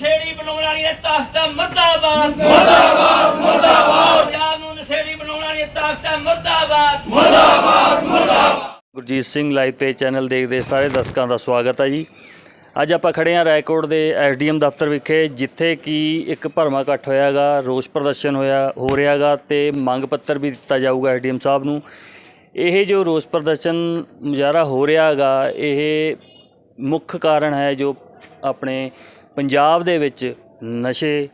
ਨਸ਼ੇੜੀ ਬਣਾਉਣ ਵਾਲੀ ਇਹ ਤਾਕਤ ਮਰਦਾਬਾਦ। ਮਰਦਾਬਾਦ ਮਰਦਾਬਾਦ। ਪੰਜਾਬ ਨੂੰ ਨਸ਼ੇੜੀ ਬਣਾਉਣ ਵਾਲੀ ਇਹ ਤਾਕਤ ਮਰਦਾਬਾਦ। ਗੁਰਜੀਤ ਸਿੰਘ ਲਾਈਵ ਤੇ ਚੈਨਲ ਦੇਖਦੇ ਸਾਰੇ ਦਰਸ਼ਕਾਂ ਦਾ ਸਵਾਗਤ ਹੈ ਜੀ। ਅੱਜ ਆਪਾਂ ਖੜੇ ਹਾਂ ਰਾਏਕੋਟ ਦੇ ਐਸਡੀਐਮ ਦਫ਼ਤਰ ਵਿਖੇ ਜਿੱਥੇ ਕਿ ਇੱਕ ਭਰਮਾ ਇਕੱਠ ਹੋਇਆਗਾ ਰੋਸ ਪ੍ਰਦਰਸ਼ਨ ਹੋਇਆ ਹੋ ਰਿਹਾਗਾ ਤੇ ਮੰਗ ਪੱਤਰ ਵੀ ਦਿੱਤਾ ਜਾਊਗਾ ਐਸਡੀਐਮ ਸਾਹਿਬ ਨੂੰ। ਇਹ ਜੋ ਰੋਸ ਪ੍ਰਦਰਸ਼ਨ ਮੁਜ਼ਾਹਰਾ ਹੋ ਰਿਹਾਗਾ ਇਹ ਮੁੱਖ ਕਾਰਨ ਹੈ ਜੋ ਆਪਣੇ ਪੰਜਾਬ ਦੇ ਵਿੱਚ ਨਸ਼ੇ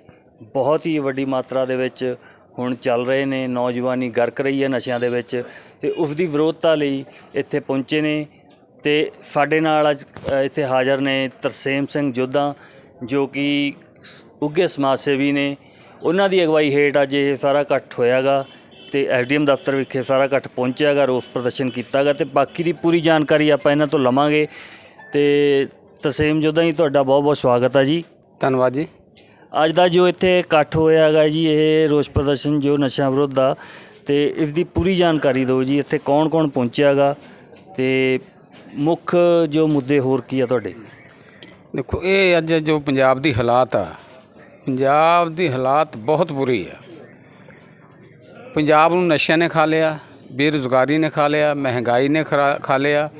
ਬਹੁਤ ਹੀ ਵੱਡੀ ਮਾਤਰਾ ਦੇ ਵਿੱਚ ਹੁਣ ਚੱਲ ਰਹੇ ਨੇ, ਨੌਜਵਾਨੀ ਗਰਕ ਰਹੀ ਹੈ ਨਸ਼ਿਆਂ ਦੇ ਵਿੱਚ ਤੇ ਉਸ ਦੀ ਵਿਰੋਧਤਾ ਲਈ ਇੱਥੇ ਪਹੁੰਚੇ ਨੇ ਤੇ ਸਾਡੇ ਨਾਲ ਅੱਜ ਇੱਥੇ ਹਾਜ਼ਰ ਨੇ ਤਰਸੇਮ ਸਿੰਘ ਜੋਧਾ, ਜੋ ਕਿ ਉੱਘੇ ਸਮਾਜ ਸੇਵੀ ਨੇ। ਉਹਨਾਂ ਦੀ ਅਗਵਾਈ ਹੇਠ ਅੱਜ ਇਹ ਸਾਰਾ ਇਕੱਠ ਹੋਇਆਗਾ ਤੇ ਐਸਡੀਐਮ ਦਫ਼ਤਰ ਵਿਖੇ ਸਾਰਾ ਇਕੱਠ ਪਹੁੰਚਿਆਗਾ, ਰੋਸ ਪ੍ਰਦਰਸ਼ਨ ਕੀਤਾਗਾ ਤੇ ਬਾਕੀ ਦੀ ਪੂਰੀ ਜਾਣਕਾਰੀ ਆਪਾਂ ਇਹਨਾਂ ਤੋਂ ਲਵਾਂਗੇ। ਤੇ ਤਰਸੇਮ ਜੋਧਾ ਜੀ ਤੁਹਾਡਾ ਬਹੁਤ ਬਹੁਤ ਸਵਾਗਤ ਹੈ ਜੀ। ਧੰਨਵਾਦ ਜੀ। ਅੱਜ ਦਾ ਜੋ ਇੱਥੇ ਇਕੱਠ ਹੋਇਆ ਹੈਗਾ ਜੀ ਇਹ ਰੋਸ ਪ੍ਰਦਰਸ਼ਨ ਜੋ ਨਸ਼ਾ ਵਿਰੋਧ ਦਾ ਤੇ ਇਸ ਦੀ ਪੂਰੀ ਜਾਣਕਾਰੀ ਦਿਓ ਜੀ ਇੱਥੇ ਕੌਣ-ਕੌਣ ਪਹੁੰਚਿਆਗਾ ਤੇ ਮੁੱਖ ਜੋ ਮੁੱਦੇ ਹੋਰ ਕੀ ਆ ਤੁਹਾਡੇ? ਦੇਖੋ ਇਹ ਅੱਜ ਜੋ ਪੰਜਾਬ ਦੀ ਹਾਲਾਤ ਆ ਪੰਜਾਬ ਦੀ ਹਾਲਾਤ ਬਹੁਤ ਬੁਰੀ ਆ। ਪੰਜਾਬ ਨੂੰ ਨਸ਼ਿਆਂ ਨੇ ਖਾ ਲਿਆ ਬੇਰੁਜ਼ਗਾਰੀ ਨੇ ਖਾ ਲਿਆ ਮਹਿੰਗਾਈ ਨੇ ਖਾ ਲਿਆ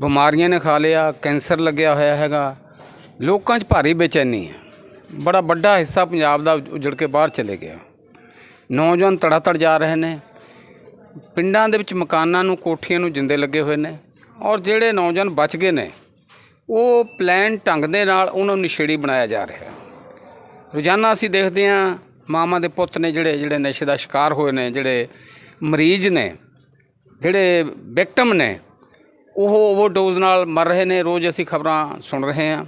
ਬਿਮਾਰੀਆਂ ਨੇ ਖਾ ਲਿਆ, ਕੈਂਸਰ ਲੱਗਿਆ ਹੋਇਆ ਹੈਗਾ। ਲੋਕਾਂ 'ਚ ਭਾਰੀ ਬੇਚੈਨੀ ਹੈ। ਬੜਾ ਵੱਡਾ ਹਿੱਸਾ ਪੰਜਾਬ ਦਾ ਉਜੜ ਕੇ ਬਾਹਰ ਚਲੇ ਗਿਆ। ਨੌਜਵਾਨ ਤੜਾ ਤੜ ਜਾ ਰਹੇ ਨੇ। ਪਿੰਡਾਂ ਦੇ ਵਿੱਚ ਮਕਾਨਾਂ ਨੂੰ, ਕੋਠੀਆਂ ਨੂੰ ਜਿੰਦੇ ਲੱਗੇ ਹੋਏ ਨੇ। ਔਰ ਜਿਹੜੇ ਨੌਜਵਾਨ ਬਚ ਗਏ ਨੇ, ਉਹ ਪਲਾਨ ਢੰਗ ਦੇ ਨਾਲ ਉਹਨਾਂ ਨੂੰ ਨਸ਼ੇੜੀ ਬਣਾਇਆ ਜਾ ਰਿਹਾ ਰੋਜ਼ਾਨਾ ਅਸੀਂ ਦੇਖਦੇ ਹਾਂ ਮਾਮਾ ਦੇ ਪੁੱਤ ਨੇ ਜਿਹੜੇ ਜਿਹੜੇ ਨਸ਼ੇ ਦਾ ਸ਼ਿਕਾਰ ਹੋਏ ਨੇ, ਜਿਹੜੇ ਮਰੀਜ਼ ਨੇ, ਜਿਹੜੇ ਵਿਕਟਮ ਨੇ ਉਹ ਓਵਰਡੋਜ਼ ਨਾਲ ਮਰ ਰਹੇ ਨੇ, ਰੋਜ਼ ਅਸੀਂ ਖਬਰਾਂ ਸੁਣ ਰਹੇ ਹਾਂ।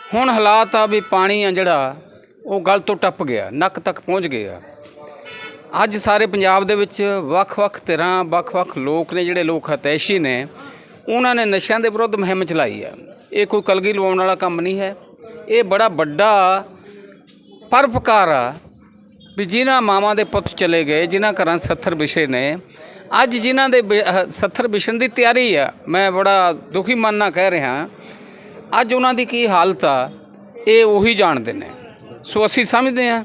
ਹੁਣ ਹਾਲਾਤ ਆ ਵੀ ਪਾਣੀ ਆ ਜਿਹੜਾ, ਉਹ ਗਲ ਤੋਂ ਟੱਪ ਗਿਆ, ਨੱਕ ਤੱਕ ਪਹੁੰਚ ਗਿਆ। ਅੱਜ ਸਾਰੇ ਪੰਜਾਬ ਦੇ ਵਿੱਚ ਵੱਖ-ਵੱਖ ਤਰ੍ਹਾਂ ਵੱਖ-ਵੱਖ ਲੋਕ ਨੇ, ਜਿਹੜੇ ਲੋਕ ਹਤੈਸ਼ੀ ਨੇ, ਉਹਨਾਂ ਨੇ ਨਸ਼ਿਆਂ ਦੇ ਵਿਰੁੱਧ ਮੁਹਿੰਮ ਚਲਾਈ ਹੈ ਇਹ ਕੋਈ ਕਲਗੀ ਲਵਾਉਣ ਵਾਲਾ ਕੰਮ ਨਹੀਂ ਹੈ। ਇਹ ਬੜਾ ਵੱਡਾ ਪਰਪਕਾਰ ਆ ਵੀ ਜਿਨ੍ਹਾਂ ਮਾਵਾਂ ਦੇ ਪੁੱਤ ਚਲੇ ਗਏ, ਜਿਨ੍ਹਾਂ ਘਰਾਂ 70 ਵਿਸ਼ੇ ਨੇ ਅੱਜ ਜਿਨ੍ਹਾਂ ਦੇ 70 ਵਿਸ਼ਨ ਦੀ ਤਿਆਰੀ ਆ, ਮੈਂ ਬੜਾ ਦੁਖੀ ਮਨ ਨਾਲ ਕਹਿ ਰਿਹਾ ਅੱਜ ਉਹਨਾਂ ਦੀ ਕੀ ਹਾਲਤ ਆ, ਇਹ ਉਹੀ ਜਾਣਦੇ ਨੇ। ਸੋ ਅਸੀਂ ਸਮਝਦੇ ਹਾਂ,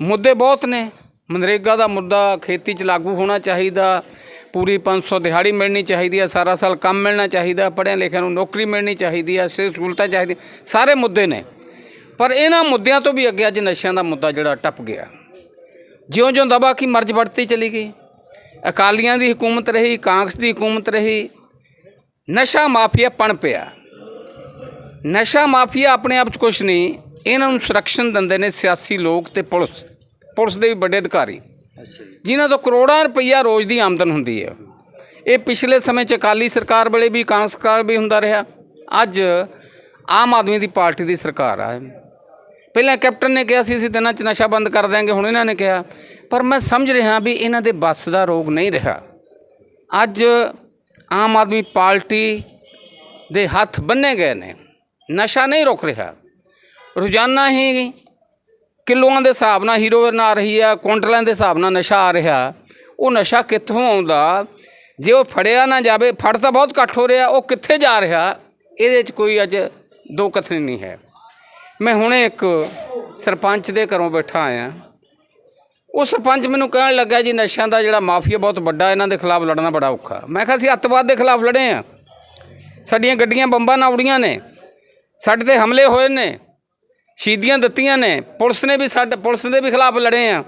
ਮੁੱਦੇ ਬਹੁਤ ਨੇ। ਮਨਰੇਗਾ ਦਾ ਮੁੱਦਾ ਖੇਤੀ 'ਚ ਲਾਗੂ ਹੋਣਾ ਚਾਹੀਦਾ, ਪੂਰੀ 500 ਦਿਹਾੜੀ ਮਿਲਣੀ ਚਾਹੀਦੀ ਹੈ ਸਾਰਾ ਸਾਲ ਕੰਮ ਮਿਲਣਾ ਚਾਹੀਦਾ, ਪੜ੍ਹਿਆ ਲਿਖਿਆ ਨੂੰ ਨੌਕਰੀ ਮਿਲਣੀ ਚਾਹੀਦੀ ਹੈ ਸਿਹਤ ਸਹੂਲਤਾਂ ਚਾਹੀਦੀ, ਸਾਰੇ ਮੁੱਦੇ ਨੇ। ਪਰ ਇਹਨਾਂ ਮੁੱਦਿਆਂ ਤੋਂ ਵੀ ਅੱਗੇ ਅੱਜ ਨਸ਼ਿਆਂ ਦਾ ਮੁੱਦਾ ਜਿਹੜਾ ਟੱਪ ਗਿਆ। ਜਿਉਂ-ਜਿਉਂ ਦਬਾ ਕੀ ਮਰਜ਼ ਵੱਧਦੀ ਚਲੀ ਗਈ। ਅਕਾਲੀਆਂ ਦੀ ਹਕੂਮਤ ਰਹੀ ਕਾਂਗਰਸ ਦੀ ਹਕੂਮਤ ਰਹੀ। ਨਸ਼ਾ ਮਾਫੀਆ ਪਣ ਪਿਆ। ਨਸ਼ਾ ਮਾਫੀਆ ਆਪਣੇ ਆਪ 'ਚ ਕੁਛ ਨਹੀਂ ਇਹਨਾਂ ਨੂੰ ਸੁਰੱਖਿਅਨ ਦਿੰਦੇ ਨੇ ਸਿਆਸੀ ਲੋਕ ਤੇ ਪੁਲਿਸ। ਪੁਲਿਸ ਦੇ ਵੀ ਵੱਡੇ ਅਧਿਕਾਰੀ। ਜਿਨ੍ਹਾਂ ਤੋਂ ਕਰੋੜਾਂ ਰੁਪਈਆ ਰੋਜ਼ ਦੀ ਆਮਦਨ ਹੁੰਦੀ ਹੈ। ਇਹ ਪਿਛਲੇ ਸਮੇਂ 'ਚ ਅਕਾਲੀ ਸਰਕਾਰ ਵੇਲੇ ਵੀ ਕਾਂਗਰਸ ਸਰਕਾਰ ਵੀ ਹੁੰਦਾ ਰਿਹਾ। ਅੱਜ ਆਮ ਆਦਮੀ ਦੀ ਪਾਰਟੀ ਦੀ ਸਰਕਾਰ ਆ। ਪਹਿਲਾਂ ਕੈਪਟਨ ਨੇ ਕਿਹਾ ਸੀ, ਅਸੀਂ ਦਿਨਾਂ 'ਚ ਨਸ਼ਾ ਬੰਦ ਕਰ ਦਿਆਂਗੇ, ਹੁਣ ਇਹਨਾਂ ਨੇ ਕਿਹਾ। ਪਰ ਮੈਂ ਸਮਝ ਰਿਹਾ ਵੀ ਇਹਨਾਂ ਦੇ ਬੱਸ ਦਾ ਰੋਗ ਨਹੀਂ ਰਿਹਾ। ਅੱਜ ਆਮ ਆਦਮੀ ਪਾਰਟੀ ਦੇ ਹੱਥ ਬੰਨੇ ਗਏ ਨੇ। ਨਸ਼ਾ ਨਹੀਂ ਰੁਕ ਰਿਹਾ। ਰੋਜ਼ਾਨਾ ਹੀ ਕਿਲੋਆਂ ਦੇ ਹਿਸਾਬ ਨਾਲ ਹੀਰੋਇਨ ਆ ਰਹੀ ਆ ਕੁਇੰਟਲਾਂ ਦੇ ਹਿਸਾਬ ਨਾਲ ਨਸ਼ਾ ਆ ਰਿਹਾ। ਉਹ ਨਸ਼ਾ ਕਿੱਥੋਂ ਆਉਂਦਾ? ਜੇ ਉਹ ਫੜਿਆ ਨਾ ਜਾਵੇ, ਫੜ ਤਾਂ ਬਹੁਤ ਘੱਟ ਹੋ ਰਿਹਾ, ਉਹ ਕਿੱਥੇ ਜਾ ਰਿਹਾ? ਇਹਦੇ 'ਚ ਕੋਈ ਅੱਜ ਦੋ ਕਥਨੀ ਨਹੀਂ ਹੈ। ਮੈਂ ਹੁਣੇ ਇੱਕ ਸਰਪੰਚ ਦੇ ਘਰੋਂ ਬੈਠਾ ਆਇਆ। ਉਹ ਸਰਪੰਚ ਮੈਨੂੰ ਕਹਿਣ ਲੱਗਾ ਜੀ, ਨਸ਼ਿਆਂ ਦਾ ਜਿਹੜਾ ਮਾਫੀਆ ਬਹੁਤ ਵੱਡਾ ਇਹਨਾਂ ਦੇ ਖਿਲਾਫ ਲੜਨਾ ਬੜਾ ਔਖਾ। ਮੈਂ ਕਿਹਾ, ਅਸੀਂ ਅੱਤਵਾਦ ਦੇ ਖਿਲਾਫ ਲੜੇ ਆ। ਸਾਡੀਆਂ ਗੱਡੀਆਂ ਬੰਬਾਂ ਨਾਲ ਉੜੀਆਂ ਨੇ। ਸਾਡੇ ਤੇ ਹਮਲੇ ਹੋਏ ਨੇ। ਸ਼ਹੀਦੀਆਂ ਦਿੱਤੀਆਂ ਨੇ। ਪੁਲਿਸ ਨੇ ਵੀ ਸਾਡੇ ਪੁਲਿਸ ਦੇ ਵੀ ਖਿਲਾਫ ਲੜੇ ਆ।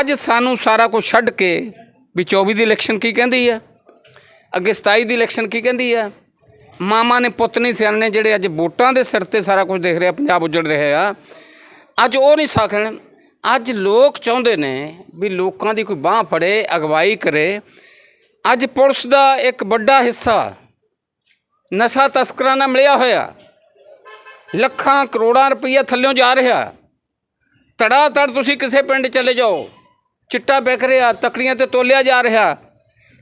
ਅੱਜ ਸਾਨੂੰ ਸਾਰਾ ਕੁਝ ਛੱਡ ਕੇ ਵੀ 24 ਦੀ ਇਲੈਕਸ਼ਨ ਕੀ ਕਹਿੰਦੀ ਆ? ਅੱਗੇ 27 ਦੀ ਇਲੈਕਸ਼ਨ ਕੀ ਕਹਿੰਦੀ ਆ? ਮਾਮਾ ਨੇ ਪੁੱਤ ਨਹੀਂ ਸਿਆਣੇ ਜਿਹੜੇ ਅੱਜ ਵੋਟਾਂ ਦੇ ਸਿਰ ਤੇ ਸਾਰਾ ਕੁਝ ਦੇਖ ਰਿਹਾ, ਪੰਜਾਬ ਉੱਜੜ ਰਿਹਾ ਆ। ਅੱਜ ਉਹ ਨਹੀਂ ਸਕਣ ਅੱਜ ਲੋਕ ਚਾਹੁੰਦੇ ਨੇ ਵੀ ਲੋਕਾਂ ਦੀ ਕੋਈ ਬਾਹ ਫੜੇ, ਅਗਵਾਈ ਕਰੇ। ਅੱਜ ਪੁਲਿਸ ਦਾ ਇੱਕ ਵੱਡਾ ਹਿੱਸਾ ਨਸ਼ਾ ਤਸਕਰਾਂ ਨਾਲ ਮਿਲਿਆ ਹੋਇਆ। ਲੱਖਾਂ ਕਰੋੜਾਂ ਰੁਪਈਆ ਥੱਲਿਓਂ ਜਾ ਰਿਹਾ। ਤੜਾ ਤੜ ਤੁਸੀਂ ਕਿਸੇ ਪਿੰਡ ਚਲੇ ਜਾਓ, ਚਿੱਟਾ ਵਿਕ ਰਿਹਾ, ਤਕੜੀਆਂ ਤੇ ਤੋਲਿਆ ਜਾ ਰਿਹਾ।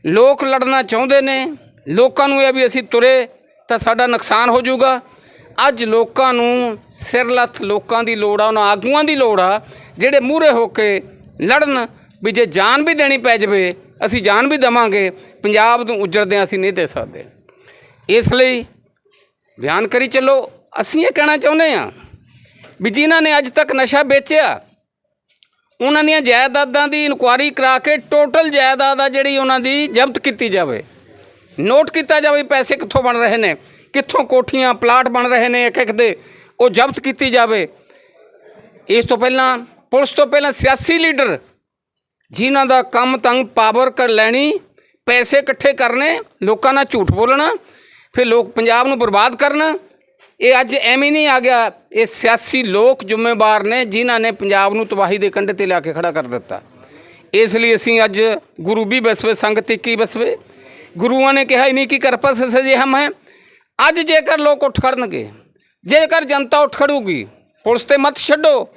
ਲੋਕ ਲੜਨਾ ਚਾਹੁੰਦੇ ਨੇ, ਲੋਕਾਂ ਨੂੰ ਇਹ ਵੀ ਅਸੀਂ ਤੁਰੇ ਤਾਂ ਸਾਡਾ ਨੁਕਸਾਨ ਹੋ ਜਾਊਗਾ। ਅੱਜ ਲੋਕਾਂ ਨੂੰ ਸਿਰ ਲੱਥ ਲੋਕਾਂ ਦੀ ਲੋੜ ਆ, ਉਹਨਾਂ ਆਗੂਆਂ ਦੀ ਲੋੜ ਆ, ਜਿਹੜੇ ਮੂਹਰੇ ਹੋ ਕੇ ਲੜਨ ਵੀ ਜੇ ਜਾਨ ਵੀ ਦੇਣੀ ਪੈ ਜਾਵੇ, ਅਸੀਂ ਜਾਨ ਵੀ ਦਵਾਂਗੇ। ਪੰਜਾਬ ਨੂੰ ਉਜੜਦੇ ਅਸੀਂ ਨਹੀਂ ਦੇ ਸਕਦੇ। ਇਸ ਲਈ ਬਿਆਨ ਕਰੀ ਚੱਲੋ। ਅਸੀਂ ਇਹ ਕਹਿਣਾ ਚਾਹੁੰਦੇ ਹਾਂ ਵੀ ਜਿਨ੍ਹਾਂ ਨੇ ਅੱਜ ਤੱਕ ਨਸ਼ਾ ਵੇਚਿਆ, ਉਹਨਾਂ ਦੀਆਂ ਜਾਇਦਾਦਾਂ ਦੀ ਇਨਕੁਆਰੀ ਕਰਾ ਕੇ ਟੋਟਲ ਜਾਇਦਾਦ ਆ ਜਿਹੜੀ ਉਹਨਾਂ ਦੀ ਜ਼ਬਤ ਕੀਤੀ ਜਾਵੇ। ਨੋਟ ਕੀਤਾ ਜਾਵੇ ਪੈਸੇ ਕਿੱਥੋਂ ਬਣ ਰਹੇ ਨੇ, ਕਿੱਥੋਂ ਕੋਠੀਆਂ, ਪਲਾਟ ਬਣ ਰਹੇ ਨੇ ਇੱਕ ਇੱਕ ਦੇ, ਉਹ ਜ਼ਬਤ ਕੀਤੀ ਜਾਵੇ। ਇਸ ਤੋਂ ਪਹਿਲਾਂ, ਪੁਲਿਸ ਤੋਂ ਪਹਿਲਾਂ ਸਿਆਸੀ ਲੀਡਰ ਜਿਨ੍ਹਾਂ ਦਾ ਕੰਮ ਤੰਗ ਪਾਵਰ ਕਰ ਲੈਣੀ, ਪੈਸੇ ਇਕੱਠੇ ਕਰਨੇ, ਲੋਕਾਂ ਨਾਲ ਝੂਠ ਬੋਲਣਾ, ਫਿਰ ਲੋਕ ਪੰਜਾਬ ਨੂੰ ਬਰਬਾਦ ਕਰਨਾ, ਇਹ ਅੱਜ ਐਵੇਂ ਨਹੀਂ ਆ ਗਿਆ। ਇਹ ਸਿਆਸੀ ਲੋਕ ਜ਼ਿੰਮੇਵਾਰ ਨੇ ਜਿਨ੍ਹਾਂ ਨੇ ਪੰਜਾਬ ਨੂੰ ਤਬਾਹੀ ਦੇ ਕੰਢੇ ਤੇ ਲਿਆ ਕੇ ਖੜਾ ਕਰ ਦਿੱਤਾ। ਇਸ ਲਈ ਅਸੀਂ ਅੱਜ ਗੁਰੂ ਵੀ ਬਸਵੇ, ਸੰਗਤ ਕੀ ਬਸਵੇ ਗੁਰੂਆਂ ਨੇ ਕਿਹਾ ਹੀ ਕੀ ਕਿ ਕਰਪਸ ਸਜੇ ਹਮ ਹੈ? ਅੱਜ ਜੇਕਰ ਲੋਕ ਉੱਠ ਖੜਨਗੇ, ਜੇਕਰ ਜਨਤਾ ਉੱਠ ਖੜੂਗੀ, ਪੁਲਿਸ ਤੇ ਮਤ ਛੱਡੋ,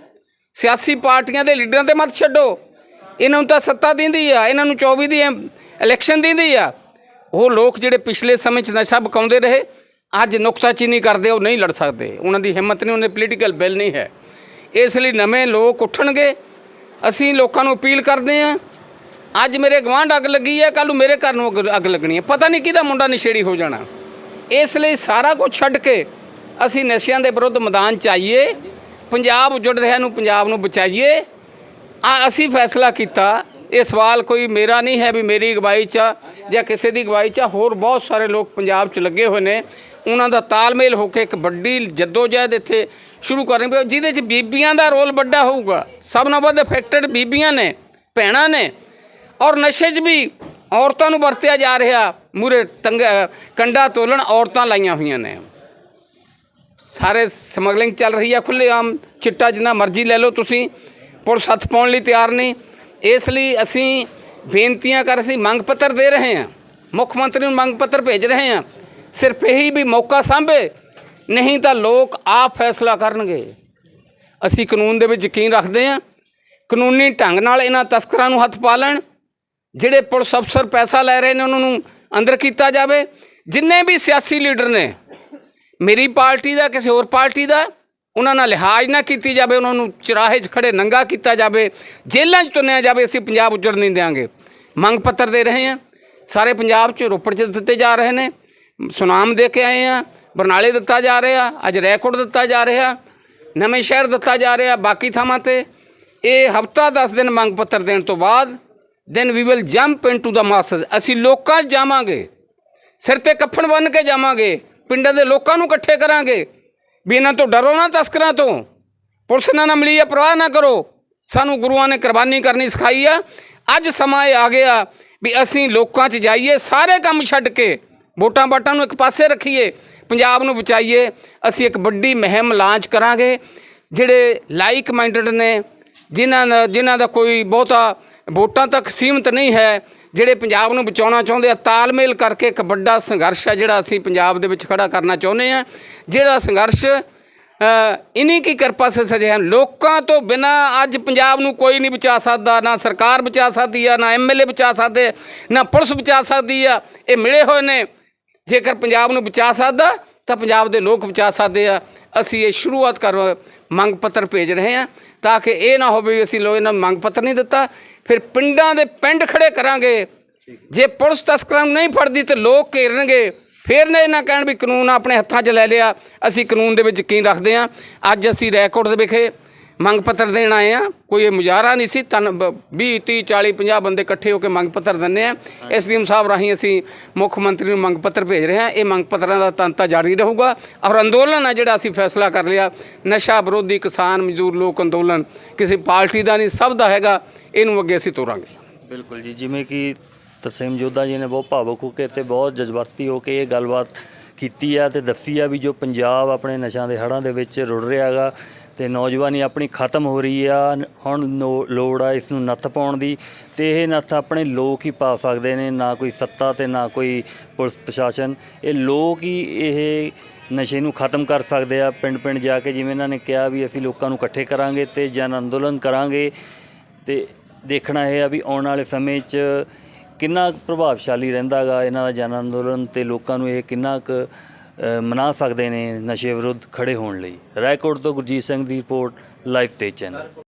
ਸਿਆਸੀ ਪਾਰਟੀਆਂ ਦੇ ਲੀਡਰਾਂ ਤੇ ਮਤ ਛੱਡੋ। ਇਹਨਾਂ ਨੂੰ ਤਾਂ ਸੱਤਾ ਦਿੰਦੀ ਆ, ਇਹਨਾਂ ਨੂੰ 24 ਦੀ ਇਲੈਕਸ਼ਨ ਦਿੰਦੀ ਆ। ਉਹ ਲੋਕ ਜਿਹੜੇ ਪਿਛਲੇ ਸਮੇਂ 'ਚ ਨਸ਼ਾ ਬਕਾਉਂਦੇ ਰਹੇ, ਅੱਜ ਨੁਕਤਾਚੀਨੀ ਕਰਦੇ, ਉਹ ਨਹੀਂ ਲੜ ਸਕਦੇ। ਉਹਨਾਂ ਦੀ ਹਿੰਮਤ ਨਹੀਂ, ਉਹਨਾਂ ਦੀ ਪੋਲੀਟੀਕਲ ਬਿੱਲ ਨਹੀਂ ਹੈ। ਇਸ ਲਈ ਨਵੇਂ ਲੋਕ ਉੱਠਣਗੇ। ਅਸੀਂ ਲੋਕਾਂ ਨੂੰ ਅਪੀਲ ਕਰਦੇ ਹਾਂ ਅੱਜ ਮੇਰੇ ਗਵਾਂਢ ਅੱਗ ਲੱਗੀ ਹੈ ਕੱਲ ਨੂੰ ਮੇਰੇ ਘਰ ਨੂੰ ਅੱਗ- ਅੱਗ ਲੱਗਣੀ ਹੈ। ਪਤਾ ਨਹੀਂ ਕਿਹਦਾ ਮੁੰਡਾ ਨਸ਼ੇੜੀ ਹੋ ਜਾਣਾ। ਇਸ ਲਈ ਸਾਰਾ ਕੁਝ ਛੱਡ ਕੇ ਅਸੀਂ ਨਸ਼ਿਆਂ ਦੇ ਵਿਰੁੱਧ ਮੈਦਾਨ 'ਚ ਆਈਏ ਪੰਜਾਬ ਉੱਜੜ ਰਿਹਾ ਨੂੰ ਪੰਜਾਬ ਨੂੰ ਬਚਾਈਏ। ਆ ਅਸੀਂ ਫੈਸਲਾ ਕੀਤਾ ਇਹ ਸਵਾਲ ਕੋਈ ਮੇਰਾ ਨਹੀਂ ਹੈ ਵੀ ਮੇਰੀ ਅਗਵਾਈ 'ਚ ਆ ਜਾਂ ਕਿਸੇ ਦੀ ਅਗਵਾਈ 'ਚ ਆ, ਹੋਰ ਬਹੁਤ ਸਾਰੇ ਲੋਕ ਪੰਜਾਬ 'ਚ ਲੱਗੇ ਹੋਏ ਨੇ। ਉਹਨਾਂ ਦਾ ਤਾਲਮੇਲ ਹੋ ਕੇ ਇੱਕ ਵੱਡੀ ਜਦੋਜਹਿਦ ਇੱਥੇ ਸ਼ੁਰੂ ਕਰਨੀ ਪਈ ਜਿਹਦੇ 'ਚ ਬੀਬੀਆਂ ਦਾ ਰੋਲ ਵੱਡਾ ਹੋਊਗਾ। ਸਭ ਨਾਲੋਂ ਵੱਧ ਅਫੈਕਟਡ ਬੀਬੀਆਂ ਨੇ ਭੈਣਾਂ ਨੇ। ਔਰ ਨਸ਼ੇ 'ਚ ਵੀ ਔਰਤਾਂ ਨੂੰ ਵਰਤਿਆ ਜਾ ਰਿਹਾ। ਮੂਰੇ ਤੰਗ ਕੰਡਾ ਤੋਲਣ ਔਰਤਾਂ ਲਾਈਆਂ ਹੋਈਆਂ ਨੇ। ਸਾਰੇ ਸਮਗਲਿੰਗ ਚੱਲ ਰਹੀ ਆ ਖੁੱਲ੍ਹੇਆਮ। ਚਿੱਟਾ ਜਿੰਨਾ ਮਰਜ਼ੀ ਲੈ ਲਓ ਤੁਸੀਂ। ਪੁਲਿਸ ਹੱਥ ਪਾਉਣ ਲਈ ਤਿਆਰ ਨਹੀਂ। ਇਸ ਲਈ ਅਸੀਂ ਬੇਨਤੀਆਂ ਕਰ ਅਸੀਂ ਮੰਗ ਪੱਤਰ ਦੇ ਰਹੇ ਹਾਂ। ਮੁੱਖ ਮੰਤਰੀ ਨੂੰ ਮੰਗ ਪੱਤਰ ਭੇਜ ਰਹੇ ਹਾਂ। ਸਿਰਫ ਇਹੀ ਵੀ ਮੌਕਾ ਸਾਂਭੇ। ਨਹੀਂ ਤਾਂ ਲੋਕ ਆਪ ਫੈਸਲਾ ਕਰਨਗੇ। ਅਸੀਂ ਕਾਨੂੰਨ ਦੇ ਵਿੱਚ ਯਕੀਨ ਰੱਖਦੇ ਹਾਂ। ਕਾਨੂੰਨੀ ਢੰਗ ਨਾਲ ਇਹਨਾਂ ਤਸਕਰਾਂ ਨੂੰ ਹੱਥ ਪਾ ਲੈਣ। ਜਿਹੜੇ ਪੁਲਿਸ ਅਫਸਰ ਪੈਸਾ ਲੈ ਰਹੇ ਨੇ, ਉਹਨਾਂ ਨੂੰ ਅੰਦਰ ਕੀਤਾ ਜਾਵੇ। ਜਿੰਨੇ ਵੀ ਸਿਆਸੀ ਲੀਡਰ ਨੇ, ਮੇਰੀ ਪਾਰਟੀ ਦਾ, ਕਿਸੇ ਹੋਰ ਪਾਰਟੀ ਦਾ, ਉਹਨਾਂ ਨਾਲ ਲਿਹਾਜ਼ ਨਾ ਕੀਤੀ ਜਾਵੇ, ਉਹਨਾਂ ਨੂੰ ਚਰਾਹੇ 'ਚ ਖੜੇ ਨੰਗਾ ਕੀਤਾ ਜਾਵੇ, ਜੇਲ੍ਹਾਂ 'ਚ ਤੁੰਨਿਆ ਜਾਵੇ, ਅਸੀਂ ਪੰਜਾਬ ਉੱਜੜ ਨਹੀਂ ਦੇਵਾਂਗੇ ਮੰਗ ਪੱਤਰ ਦੇ ਰਹੇ ਹਾਂ। ਸਾਰੇ ਪੰਜਾਬ 'ਚ ਰੋਪੜ 'ਚ ਦਿੱਤੇ ਜਾ ਰਹੇ ਨੇ। ਸੁਨਾਮ ਦੇ ਕੇ ਆਏ ਆ ਬਰਨਾਲੇ ਦਿੱਤਾ ਜਾ ਰਿਹਾ। ਅੱਜ ਰੈਕੋਰਡ ਦਿੱਤਾ ਜਾ ਰਿਹਾ। ਨਵੇਂ ਸ਼ਹਿਰ ਦਿੱਤਾ ਜਾ ਰਿਹਾ। ਬਾਕੀ ਥਾਵਾਂ ਤੇ ਇਹ ਹਫਤਾ 10 ਦਿਨ ਮੰਗ ਪੱਤਰ ਦੇਣ ਤੋਂ ਬਾਅਦ then we will jump into the masses ਅਸੀਂ ਲੋਕਾਂ 'ਚ ਜਾਵਾਂਗੇ। ਸਿਰ ਤੇ ਕੱਫਣ ਬੰਨ ਕੇ ਜਾਵਾਂਗੇ। ਪਿੰਡਾਂ ਦੇ ਲੋਕਾਂ ਨੂੰ ਇਕੱਠੇ ਕਰਾਂਗੇ। ਵੀ ਇਹਨਾਂ ਤੋਂ ਡਰੋ ਨਾ ਤਸਕਰਾਂ ਤੋਂ। ਪੁਲਿਸ ਨਾਲ ਨਾ ਮਿਲੀ ਆ, ਪਰਵਾਹ ਨਾ ਕਰੋ। ਸਾਨੂੰ ਗੁਰੂਆਂ ਨੇ ਕੁਰਬਾਨੀ ਕਰਨੀ ਸਿਖਾਈ ਆ। ਅੱਜ ਸਮਾਂ ਇਹ ਆ ਗਿਆ ਵੀ ਅਸੀਂ ਲੋਕਾਂ 'ਚ ਜਾਈਏ, ਸਾਰੇ ਕੰਮ ਛੱਡ ਕੇ। ਵੋਟਾਂ ਬਾਟਾਂ ਨੂੰ ਇੱਕ ਪਾਸੇ ਰੱਖੀਏ। ਪੰਜਾਬ ਨੂੰ ਬਚਾਈਏ। ਅਸੀਂ ਇੱਕ ਵੱਡੀ ਮੁਹਿੰਮ ਲਾਂਚ ਕਰਾਂਗੇ। ਜਿਹੜੇ ਲਾਈਕ ਮਾਈਂਡਡ ਨੇ, ਜਿਨ੍ਹਾਂ ਦਾ ਜਿਨ੍ਹਾਂ ਦਾ ਕੋਈ ਬਹੁਤਾ ਵੋਟਾਂ ਤੱਕ ਸੀਮਤ ਨਹੀਂ ਹੈ ਜਿਹੜੇ ਪੰਜਾਬ ਨੂੰ ਬਚਾਉਣਾ ਚਾਹੁੰਦੇ ਆ ਤਾਲਮੇਲ ਕਰਕੇ ਇੱਕ ਵੱਡਾ ਸੰਘਰਸ਼ ਹੈ ਜਿਹੜਾ ਅਸੀਂ ਪੰਜਾਬ ਦੇ ਵਿੱਚ ਖੜਾ ਕਰਨਾ ਚਾਹੁੰਦੇ ਆ ਜਿਹੜਾ ਸੰਘਰਸ਼ ਅ, ਇਨੀ ਕੀ ਕਿਰਪਾ ਸੇ ਸਜੇ ਹਨ। ਲੋਕਾਂ ਤੋਂ ਬਿਨਾ ਅੱਜ ਪੰਜਾਬ ਨੂੰ ਕੋਈ ਨਹੀਂ ਬਚਾ ਸਕਦਾ ਨਾ ਸਰਕਾਰ ਬਚਾ ਸਕਦੀ ਆ ਨਾ ਐਮਐਲਏ ਬਚਾ ਸਕਦੇ ਨਾ ਪੁਲਿਸ ਬਚਾ ਸਕਦੀ ਆ ਇਹ ਮਿਲੇ ਹੋਏ ਨੇ। ਜੇਕਰ ਪੰਜਾਬ ਨੂੰ ਬਚਾ ਸਕਦਾ ਤਾਂ ਪੰਜਾਬ ਦੇ ਲੋਕ ਬਚਾ ਸਕਦੇ ਆ। ਅਸੀਂ ਇਹ ਸ਼ੁਰੂਆਤ ਕਰ ਮੰਗ ਪੱਤਰ ਭੇਜ ਰਹੇ ਹਾਂ ਤਾਂ ਕਿ ਇਹ ਨਾ ਹੋਵੇ ਵੀ ਅਸੀਂ ਲੋ ਇਹਨਾਂ ਨੂੰ ਮੰਗ ਪੱਤਰ ਨਹੀਂ ਦਿੱਤਾ। ਫਿਰ ਪਿੰਡਾਂ ਦੇ ਪਿੰਡ ਖੜੇ ਕਰਾਂਗੇ। ਜੇ ਪੁਲਿਸ ਤਸਕਰਾਂ ਨੂੰ ਨਹੀਂ ਫੜਦੀ ਤੇ ਲੋਕ ਘੇਰਨਗੇ। ਫਿਰ ਨਾ ਇਹਨਾਂ ਕਹਿਣ ਵੀ ਕਾਨੂੰਨ ਆਪਣੇ ਹੱਥਾਂ 'ਚ ਲੈ ਲਿਆ। ਅਸੀਂ ਕਾਨੂੰਨ ਦੇ ਵਿੱਚ ਯਕੀਨ ਰੱਖਦੇ ਹਾਂ। ਅੱਜ ਅਸੀਂ ਰੈਕੋਰਡ ਦੇ ਵਿਖੇ ਮੰਗ ਪੱਤਰ ਦੇਣ ਆਏ ਆ। ਕੋਈ ਇਹ ਮੁਜ਼ਾਹਰਾ ਨਹੀਂ ਸੀ। ਤਨ 20 30 40 50 ਬੰਦੇ ਇਕੱਠੇ ਹੋ ਕੇ ਮੰਗ ਪੱਤਰ ਦਿੰਦੇ ਆ। ਐਸਡੀਐਮ ਸਾਹਿਬ ਰਾਹੀਂ ਅਸੀਂ ਮੁੱਖ ਮੰਤਰੀ ਨੂੰ ਮੰਗ ਪੱਤਰ ਭੇਜ ਰਹੇ ਹਾਂ ਇਹ ਮੰਗ ਪੱਤਰਾਂ ਦਾ ਤੰਤਾ ਜਾਰੀ ਰਹੂਗਾ। ਔਰ ਅੰਦੋਲਨ ਆ ਜਿਹੜਾ ਅਸੀਂ ਫੈਸਲਾ ਕਰ ਲਿਆ। ਨਸ਼ਾ ਵਿਰੋਧੀ ਕਿਸਾਨ ਮਜ਼ਦੂਰ ਲੋਕ ਅੰਦੋਲਨ ਕਿਸੇ ਪਾਰਟੀ ਦਾ ਨਹੀਂ, ਸਭ ਦਾ ਹੈਗਾ। ਇਹਨੂੰ ਅੱਗੇ ਅਸੀਂ ਤੋਰਾਂਗੇ। ਬਿਲਕੁਲ ਜੀ। ਜਿਵੇਂ ਕਿ ਤਰਸੇਮ ਜੋਧਾ ਜੀ ਨੇ ਬਹੁਤ ਭਾਵੁਕ ਹੋ ਕੇ ਤੇ ਬਹੁਤ ਜਜ਼ਬਾਤੀ ਹੋ ਕੇ ਇਹ ਗੱਲਬਾਤ ਕੀਤੀ ਆ ਤੇ ਦੱਸੀ ਆ ਵੀ ਜੋ ਪੰਜਾਬ ਆਪਣੇ ਨਸ਼ਿਆਂ ਦੇ ਹੜ੍ਹਾਂ ਦੇ ਵਿੱਚ ਰੁੜ ਰਿਹਾ ਹੈਗਾ ਤੇ ਨੌਜਵਾਨੀ ਆਪਣੀ ਖਤਮ ਹੋ ਰਹੀ ਆ। ਹੁਣ ਨੋ- ਲੋੜ ਆ ਇਸ ਨੂੰ ਨੱਥ ਪਾਉਣ ਦੀ ਤੇ ਇਹ ਨੱਥ ਆਪਣੇ ਲੋਕ ਹੀ ਪਾ ਸਕਦੇ ਨੇ, ਨਾ ਕੋਈ ਸੱਤਾ ਤੇ ਨਾ ਕੋਈ ਪੁਲਿਸ ਪ੍ਰਸ਼ਾਸਨ। ਇਹ ਲੋਕ ਹੀ ਇਹ ਨਸ਼ੇ ਨੂੰ ਖਤਮ ਕਰ ਸਕਦੇ ਆ। ਪਿੰਡ ਪਿੰਡ ਜਾ ਕੇ ਜਿਵੇਂ ਇਹਨਾਂ ਨੇ ਕਿਹਾ ਵੀ ਅਸੀਂ ਲੋਕਾਂ ਨੂੰ ਇਕੱਠੇ ਕਰਾਂਗੇ ਤੇ ਜਨ ਅੰਦੋਲਨ ਕਰਾਂਗੇ। ਤੇ ਦੇਖਣਾ ਇਹ ਆ ਵੀ ਆਉਣ ਵਾਲੇ ਸਮੇਂ 'ਚ ਕਿੰਨਾ ਕੁ ਪ੍ਰਭਾਵਸ਼ਾਲੀ ਰਹਿੰਦਾਗਾ ਇਹਨਾਂ ਦਾ ਜਨ ਅੰਦੋਲਨ ਤੇ ਲੋਕਾਂ ਨੂੰ ਇਹ ਕਿੰਨਾ ਕੁ ਮਨਾ ਸਕਦੇ ਨੇ ਨਸ਼ੇ ਵਿਰੁੱਧ ਖੜੇ ਹੋਣ ਲਈ। ਰਾਏਕੋਟ ਤੋਂ ਗੁਰਜੀਤ ਸਿੰਘ ਦੀ ਰਿਪੋਰਟ, ਲਾਈਵ ਤੇ ਚੈਨਲ।